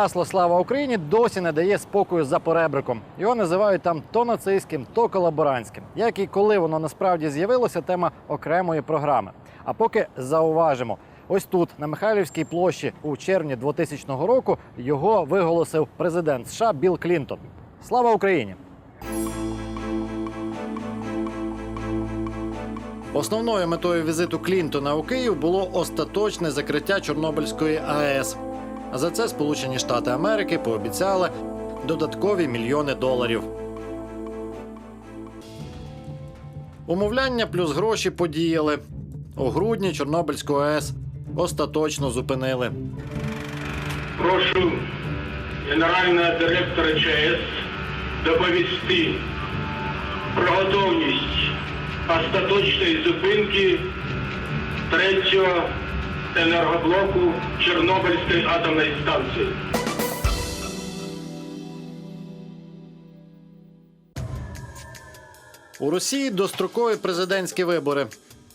гасло Слава Україні досі не дає спокою за поребриком. Його називають там то нацистським, то колаборантським. Як і коли воно насправді з'явилося, тема окремої програми. А поки зауважимо. Ось тут, на Михайлівській площі, у червні 2000 року, його виголосив президент США Білл Клінтон. Слава Україні! Основною метою візиту Клінтона у Київ було остаточне закриття Чорнобильської АЕС. За це Сполучені Штати Америки пообіцяли додаткові мільйони доларів. Умовляння плюс гроші подіяли. У грудні Чорнобильську АЕС остаточно зупинили. Прошу генерального директора ЧАЕС доповісти про готовність остаточної зупинки третього енергоблоку Чорнобильської атомної станції. У Росії дострокові президентські вибори.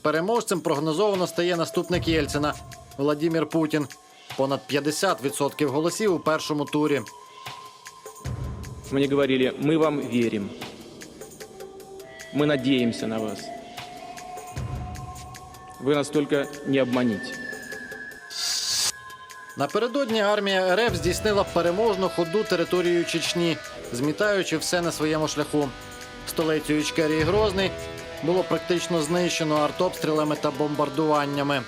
Переможцем прогнозовано стає наступник Єльцина Владімір Путін. Понад 50% голосів у першому турі. Мне говорили, мы вам верим. Мы надеемся на вас. Вы нас только не обманите. Напередодні армія РФ здійснила переможну ходу територією Чечні, змітаючи все на своєму шляху. Столицю Ічкерії Грозний було практично знищено артобстрілами та бомбардуваннями.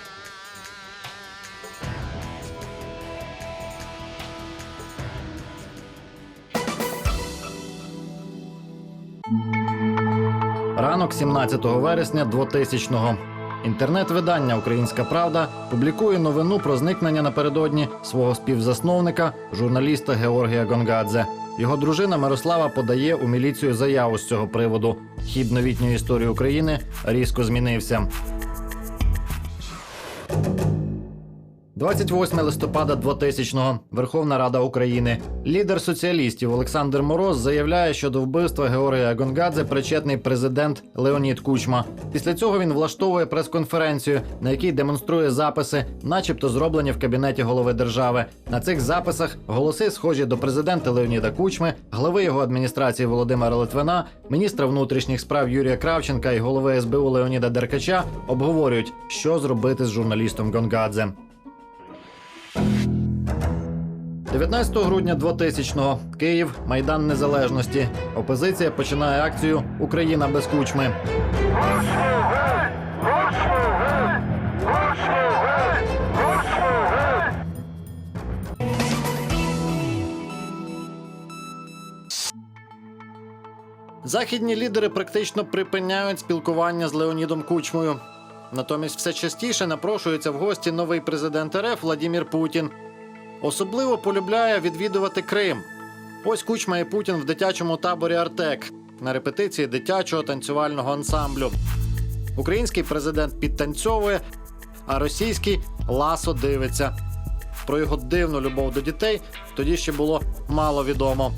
Ранок 17 вересня 2000-го. Інтернет-видання Українська Правда публікує новину про зникнення напередодні свого співзасновника, журналіста Георгія Гонгадзе. Його дружина Мирослава подає у міліцію заяву з цього приводу. Хід новітньої історії України різко змінився. 28 листопада 2000-го. Верховна Рада України. Лідер соціалістів Олександр Мороз заявляє, що до вбивства Георгія Гонгадзе причетний президент Леонід Кучма. Після цього він влаштовує прес-конференцію, на якій демонструє записи, начебто зроблені в кабінеті голови держави. На цих записах голоси схожі до президента Леоніда Кучми, глави його адміністрації Володимира Литвина, міністра внутрішніх справ Юрія Кравченка і голови СБУ Леоніда Деркача обговорюють, що зробити з журналістом Гонгадзе. 19 грудня 2000-го. Київ, Майдан Незалежності. Опозиція починає акцію Україна без кучми. Західні лідери практично припиняють спілкування з Леонідом Кучмою. Натомість все частіше напрошується в гості новий президент РФ Владімір Путін. Особливо полюбляє відвідувати Крим. Ось Кучма і Путін в дитячому таборі Артек на репетиції дитячого танцювального ансамблю. Український президент підтанцьовує, а російський ласо дивиться. Про його дивну любов до дітей тоді ще було мало відомо.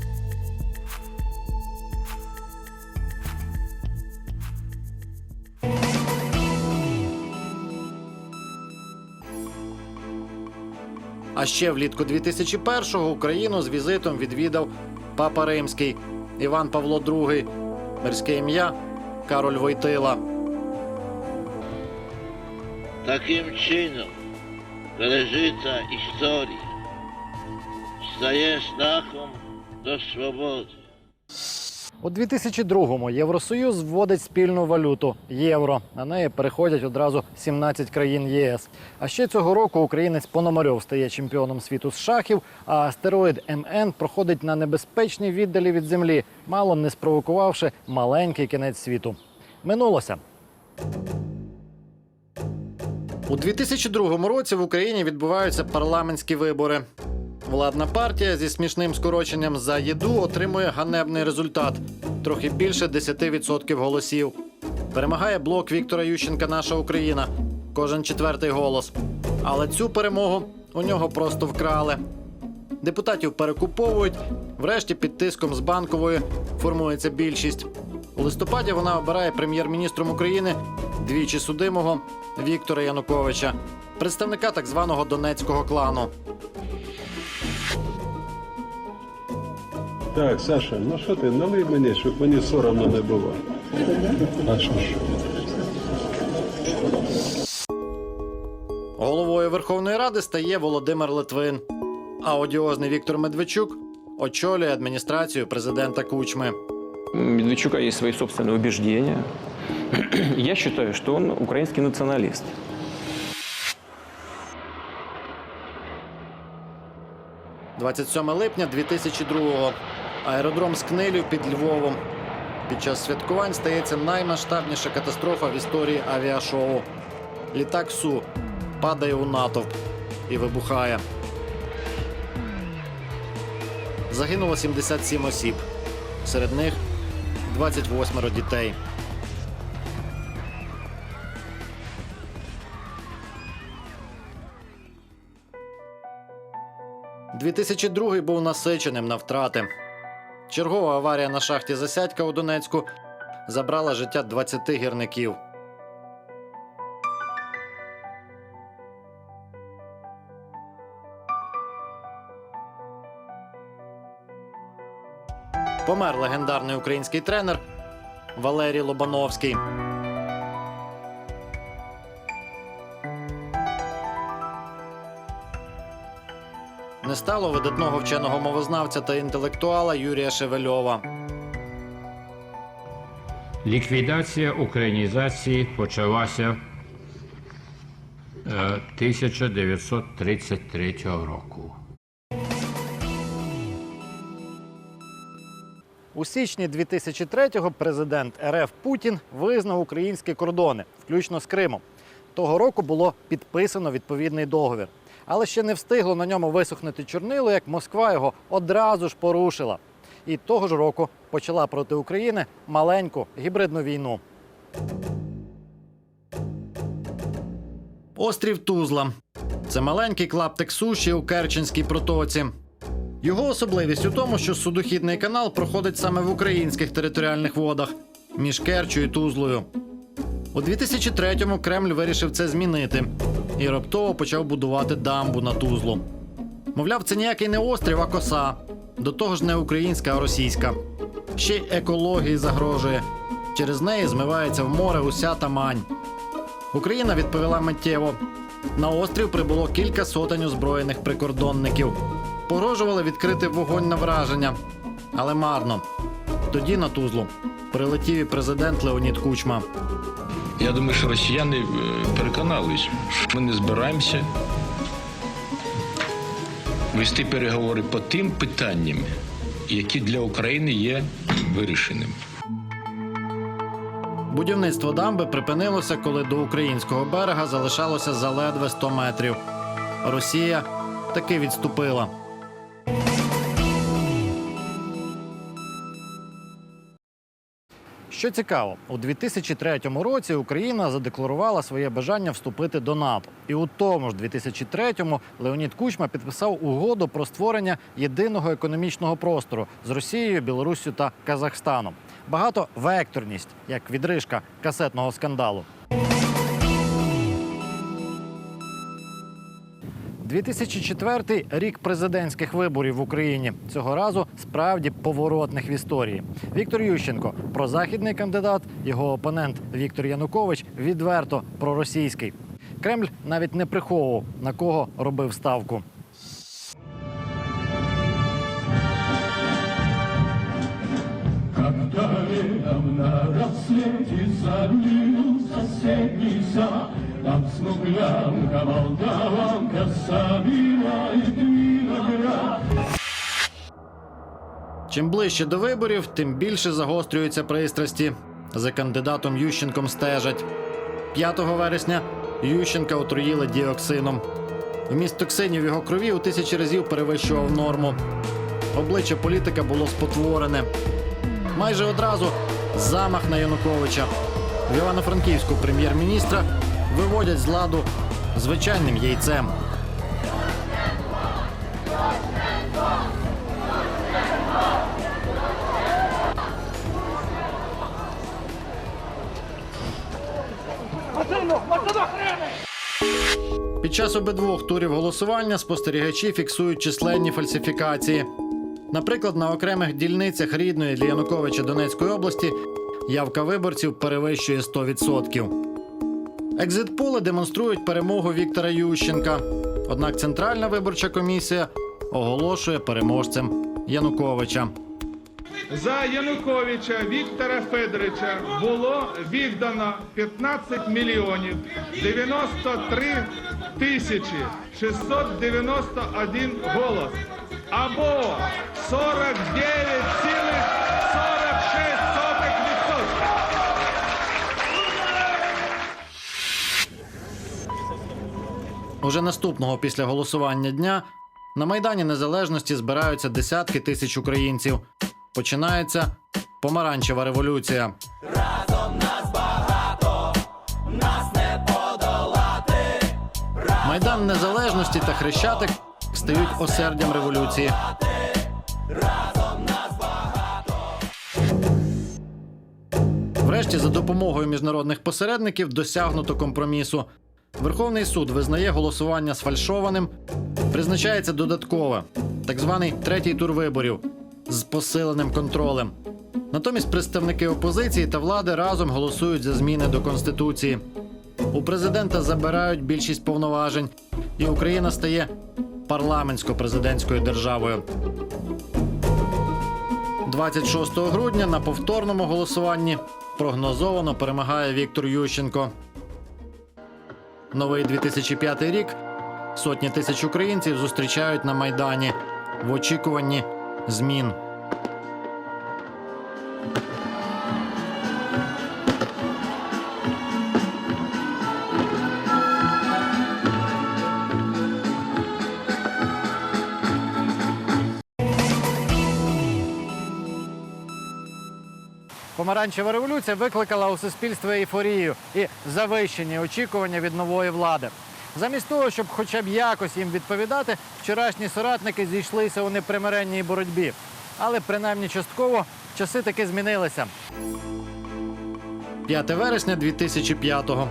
А ще влітку 2001-го Україну з візитом відвідав Папа Римський Іван Павло II. Мирське ім'я Кароль Войтила. Таким чином бережиться історія, стає шляхом до свободи. У 2002-му Євросоюз вводить спільну валюту євро. На неї переходять одразу 17 країн ЄС. А ще цього року українець Пономарьов стає чемпіоном світу з шахів, а астероїд МН проходить на небезпечній віддалі від землі, мало не спровокувавши маленький кінець світу. Минулося. У 2002 році в Україні відбуваються парламентські вибори. Владна партія зі смішним скороченням за їду отримує ганебний результат трохи більше 10% голосів. Перемагає блок Віктора Ющенка Наша Україна. Кожен четвертий голос. Але цю перемогу у нього просто вкрали. Депутатів перекуповують. Врешті під тиском з банкової формується більшість. У листопаді вона обирає прем'єр-міністром України двічі судимого Віктора Януковича, представника так званого донецького клану. Так, Саша, ну що ти, налий мені, щоб мені соромно не було. А що ж? Головою Верховної Ради стає Володимир Литвин. А одіозний Віктор Медведчук очолює адміністрацію президента Кучми. У Медведчука есть свои собственные убеждения. Я считаю, что он украинский националист. – 27 липня 2002-го. Аеродром Скнилів під Львовом. Під час святкувань стається наймасштабніша катастрофа в історії авіашоу. Літак Су падає у натовп і вибухає. Загинуло 77 осіб. Серед них 28 дітей. – 2002 був насиченим на втрати. Чергова аварія на шахті Засядька у Донецьку забрала життя 20 гірників. Помер легендарний український тренер Валерій Лобановський. Не стало видатного вченого мовознавця та інтелектуала Юрія Шевельова. Ліквідація українізації почалася е, 1933 року. У січні 2003-го президент РФ Путін визнав українські кордони, включно з Кримом. Того року було підписано відповідний договір. Але ще не встигло на ньому висохнути чорнило, як Москва його одразу ж порушила. І того ж року почала проти України маленьку гібридну війну. Острів Тузла. Це маленький клаптик суші у Керченській протоці. Його особливість у тому, що судохідний канал проходить саме в українських територіальних водах між Керчю і Тузлою. У 2003-му Кремль вирішив це змінити і раптово почав будувати дамбу на Тузлу. Мовляв, це ніякий не острів, а коса. До того ж, не українська, а російська. Ще й екології загрожує. Через неї змивається в море уся Тамань. Україна відповіла миттєво. На острів прибуло кілька сотень озброєних прикордонників. Погрожували відкрити вогонь на враження, але марно. Тоді на Тузлу прилетів і президент Леонід Кучма. Я думаю, що росіяни е, переконались, що ми не збираємося вести переговори по тим питанням, які для України є вирішеними. Будівництво дамби припинилося, коли до українського берега залишалося заледве 100 метрів. Росія таки відступила. Що цікаво, у 2003 році Україна задекларувала своє бажання вступити до НАТО. І у тому ж 2003-му Леонід Кучма підписав угоду про створення єдиного економічного простору з Росією, Білоруссю та Казахстаном. Багато векторність як відрижка касетного скандалу. 2004 – рік президентських виборів в Україні. Цього разу справді поворотних в історії. Віктор Ющенко прозахідний кандидат, його опонент Віктор Янукович відверто проросійський. Кремль навіть не приховував на кого робив ставку. Летом на рассвете залил соседний сад, Чим ближче до виборів, тим більше загострюються пристрасті. За кандидатом Ющенком стежать. 5 вересня Ющенка отруїли діоксином. Вміст токсинів його крові у тисячі разів перевищував норму. Обличчя політика було спотворене. Майже одразу замах на Януковича. В Івано-Франківську прем'єр-міністра виводять з ладу звичайним яйцем. Під час обидвох турів голосування спостерігачі фіксують численні фальсифікації. Наприклад, на окремих дільницях рідної для Януковича Донецької області явка виборців перевищує 100%. Екзитполи демонструють перемогу Віктора Ющенка. Однак Центральна виборча комісія оголошує переможцем Януковича. За Януковича Віктора Федоровича було віддано 15 мільйонів 93 тисячі 691 голос або 49,46%. Уже наступного після голосування дня на Майдані Незалежності збираються десятки тисяч українців. Починається помаранчева революція. Разом нас багато нас не подолати. Майдан Незалежності та Хрещатик стають осердям революції. Врешті, за допомогою міжнародних посередників досягнуто компромісу. Верховний суд визнає голосування сфальшованим, призначається додаткове, так званий третій тур виборів з посиленим контролем. Натомість представники опозиції та влади разом голосують за зміни до конституції. У президента забирають більшість повноважень, і Україна стає парламентсько-президентською державою. 26 грудня на повторному голосуванні прогнозовано перемагає Віктор Ющенко. Новий 2005 рік сотні тисяч українців зустрічають на майдані в очікуванні змін. Помаранчева революція викликала у суспільстві ейфорію і завищені очікування від нової влади. Замість того, щоб хоча б якось їм відповідати, вчорашні соратники зійшлися у непримиренній боротьбі. Але принаймні частково часи таки змінилися. 5 вересня 2005-го.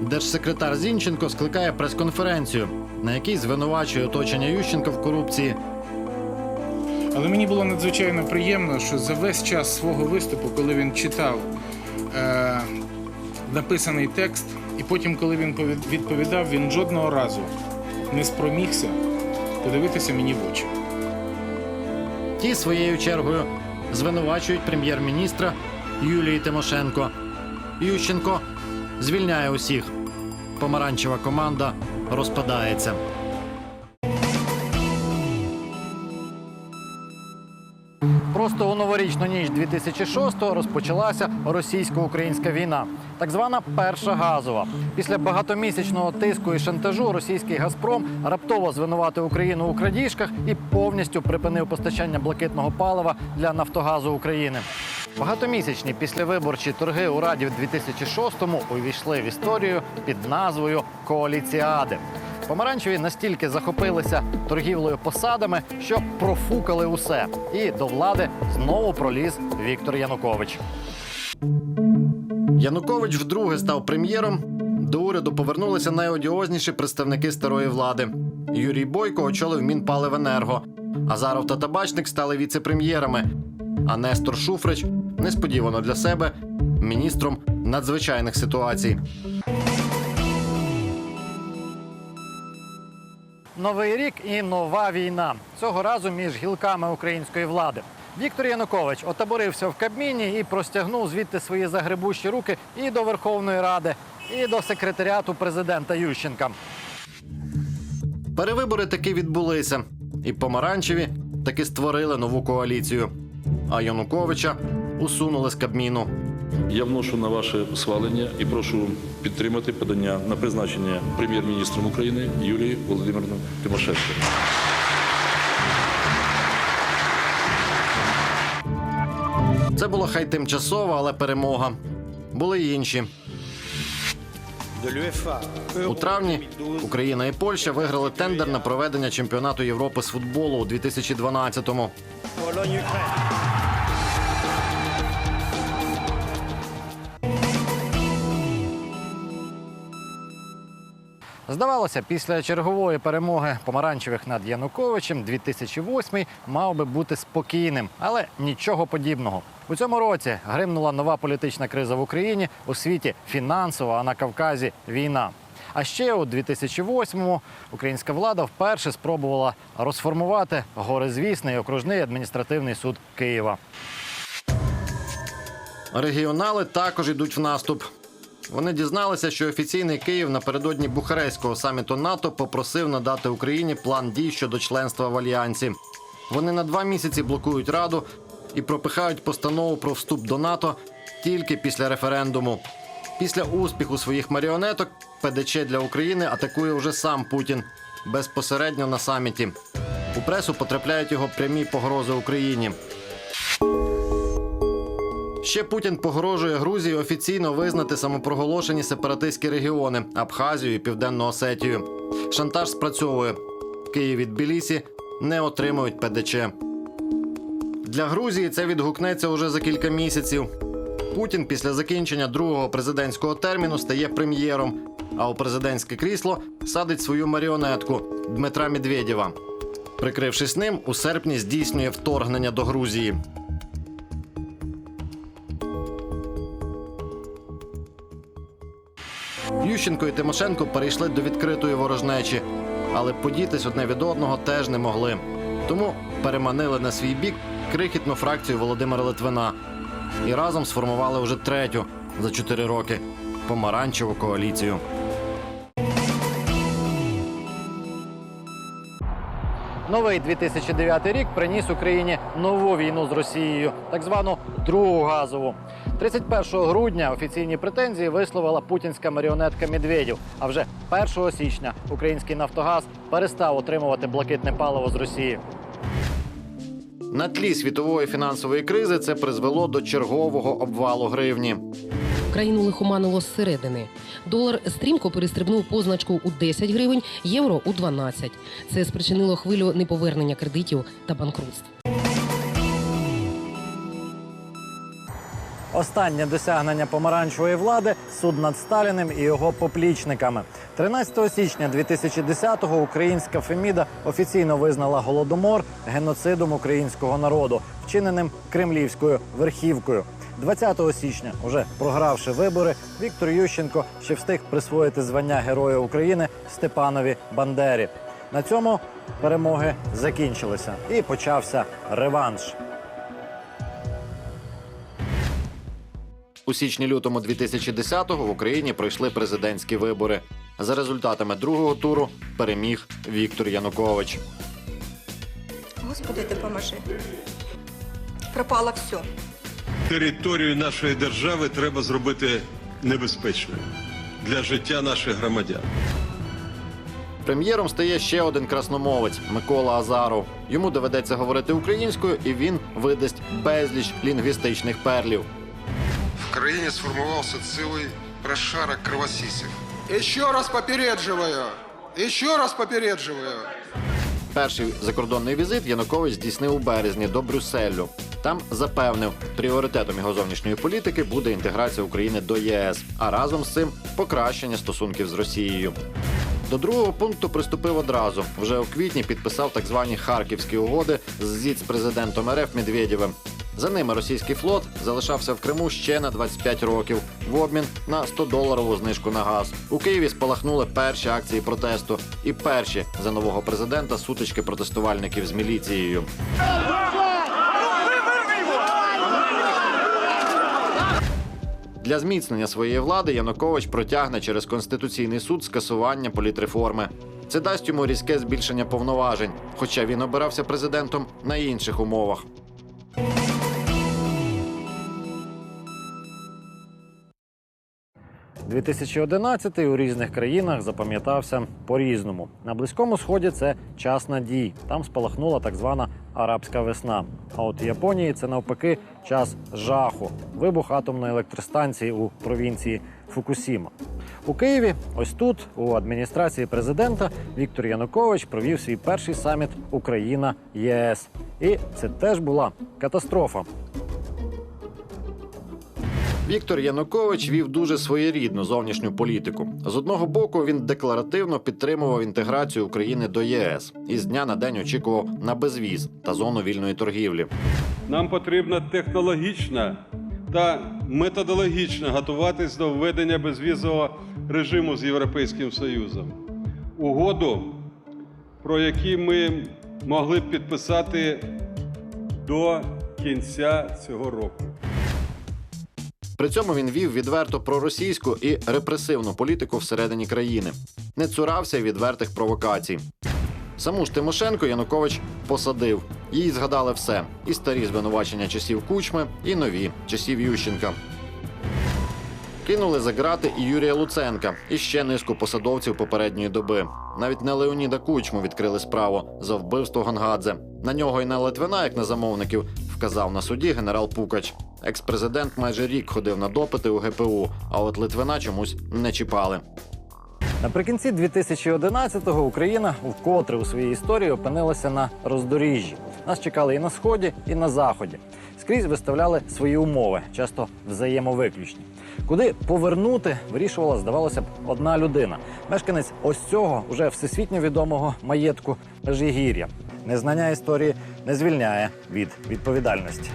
Держсекретар Зінченко скликає прес-конференцію, на якій звинувачує оточення Ющенка в корупції. Але мені було надзвичайно приємно, що за весь час свого виступу, коли він читав е, написаний текст, і потім, коли він відповідав, він жодного разу не спромігся подивитися мені в очі. Ті своєю чергою звинувачують прем'єр-міністра Юлії Тимошенко. Ющенко звільняє усіх. Помаранчева команда розпадається. Просто у новорічну ніч 2006-го розпочалася російсько-українська війна, так звана перша газова. Після багатомісячного тиску і шантажу російський Газпром раптово звинуватив Україну у крадіжках і повністю припинив постачання блакитного палива для Нафтогазу України. Багатомісячні післявиборчі торги у Раді в 2006-му увійшли в історію під назвою Коаліціади. Помаранчеві настільки захопилися торгівлею посадами, що профукали усе. І до влади знову проліз Віктор Янукович. Янукович вдруге став прем'єром. До уряду повернулися найодіозніші представники старої влади. Юрій Бойко очолив Мінпаливенерго. Азаров та Табачник стали віце-прем'єрами. А Нестор Шуфрич несподівано для себе міністром надзвичайних ситуацій. Новий рік і нова війна. Цього разу між гілками української влади. Віктор Янукович отаборився в Кабміні і простягнув звідти свої загребущі руки і до Верховної Ради, і до секретаріату президента Ющенка. Перевибори таки відбулися, і помаранчеві таки створили нову коаліцію. А Януковича усунули з Кабміну. Я вношу на ваше схвалення і прошу підтримати подання на призначення прем'єр-міністром України Юлії Володимирівни Тимошенко. Це була хай тимчасова, але перемога. Були й інші. У травні Україна і Польща виграли тендер на проведення чемпіонату Європи з футболу у 2012-му. Здавалося, після чергової перемоги помаранчевих над Януковичем 2008 мав би бути спокійним, але нічого подібного. У цьому році гримнула нова політична криза в Україні у світі фінансова, а на Кавказі війна. А ще у 2008-му українська влада вперше спробувала розформувати горизвісний окружний адміністративний суд Києва. Регіонали також йдуть в наступ. Вони дізналися, що офіційний Київ напередодні Бухарестського саміту НАТО попросив надати Україні план дій щодо членства в альянсі. Вони на два місяці блокують раду і пропихають постанову про вступ до НАТО тільки після референдуму. Після успіху своїх маріонеток ПДЧ для України атакує вже сам Путін безпосередньо на саміті. У пресу потрапляють його прямі погрози Україні. Ще Путін погрожує Грузії офіційно визнати самопроголошені сепаратистські регіони Абхазію і Південну Осетію. Шантаж спрацьовує. Київ і Тбілісі не отримують ПДЧ. Для Грузії це відгукнеться уже за кілька місяців. Путін після закінчення другого президентського терміну стає прем'єром, а у президентське крісло садить свою маріонетку Дмитра Медведєва. Прикрившись ним, у серпні здійснює вторгнення до Грузії. Ющенко і Тимошенко перейшли до відкритої ворожнечі, але подітись одне від одного теж не могли. Тому переманили на свій бік крихітну фракцію Володимира Литвина і разом сформували вже третю за чотири роки помаранчеву коаліцію. Новий 2009 рік приніс Україні нову війну з Росією, так звану другу газову. 31 грудня офіційні претензії висловила путінська маріонетка Медведєв. А вже 1 січня український Нафтогаз перестав отримувати блакитне паливо з Росії. На тлі світової фінансової кризи це призвело до чергового обвалу гривні. Країну лихоманило зсередини. Долар стрімко перестрибнув позначку у 10 гривень, євро у 12. Це спричинило хвилю неповернення кредитів та банкрутств. Останнє досягнення помаранчевої влади суд над Сталіним і його поплічниками. 13 січня 2010-го українська Феміда офіційно визнала голодомор геноцидом українського народу, вчиненим кремлівською верхівкою. 20 січня, уже програвши вибори, Віктор Ющенко ще встиг присвоїти звання Героя України Степанові Бандері. На цьому перемоги закінчилися і почався реванш. У січні-лютому 2010-го в Україні пройшли президентські вибори. За результатами другого туру переміг Віктор Янукович. Господи, допоможи. Пропало все. Територію нашої держави треба зробити небезпечною для життя наших громадян. Прем'єром стає ще один красномовець Микола Азаров. Йому доведеться говорити українською, і він видасть безліч лінгвістичних перлів. В країні сформувався цілий прошарок кровосісів. Еще раз попередживаю. Еще раз попередживаю. Перший закордонний візит Янукович здійснив у березні до Брюсселю. Там запевнив, пріоритетом його зовнішньої політики буде інтеграція України до ЄС, а разом з цим покращення стосунків з Росією. До другого пункту приступив одразу. Вже у квітні підписав так звані харківські угоди з зіц президентом РФ Медведєвим. За ними російський флот залишався в Криму ще на 25 років в обмін на 100-доларову знижку на газ. У Києві спалахнули перші акції протесту і перші за нового президента сутички протестувальників з міліцією. Для зміцнення своєї влади Янукович протягне через конституційний суд скасування політреформи. Це дасть йому різке збільшення повноважень, хоча він обирався президентом на інших умовах. – 2011 у різних країнах запам'ятався по-різному. На близькому сході це час надій. Там спалахнула так звана арабська весна. А от в Японії це навпаки час жаху, вибух атомної електростанції у провінції Фукусіма. У Києві, ось тут, у адміністрації президента, Віктор Янукович провів свій перший саміт Україна ЄС. І це теж була катастрофа. Віктор Янукович вів дуже своєрідну зовнішню політику. З одного боку, він декларативно підтримував інтеграцію України до ЄС і з дня на день очікував на безвіз та зону вільної торгівлі. Нам потрібно технологічно та методологічно готуватись до введення безвізового режиму з Європейським Союзом. Угоду, про які ми могли б підписати до кінця цього року. При цьому він вів відверто проросійську і репресивну політику всередині країни, не цурався відвертих провокацій. Саму ж Тимошенко Янукович посадив. Їй згадали все: і старі звинувачення часів Кучми, і нові часів Ющенка. Кинули за грати і Юрія Луценка, і ще низку посадовців попередньої доби. Навіть на Леоніда Кучму відкрили справу за вбивство Гангадзе. На нього і на Литвина, як на замовників, вказав на суді генерал Пукач. Екс-президент майже рік ходив на допити у ГПУ, а от Литвина чомусь не чіпали. Наприкінці 2011-го Україна вкотре у своїй історії опинилася на роздоріжжі. Нас чекали і на сході, і на заході. Скрізь виставляли свої умови, часто взаємовиключні. Куди повернути, вирішувала, здавалося б, одна людина. Мешканець ось цього уже всесвітньо відомого маєтку Межигір'я. Незнання історії не звільняє від відповідальності.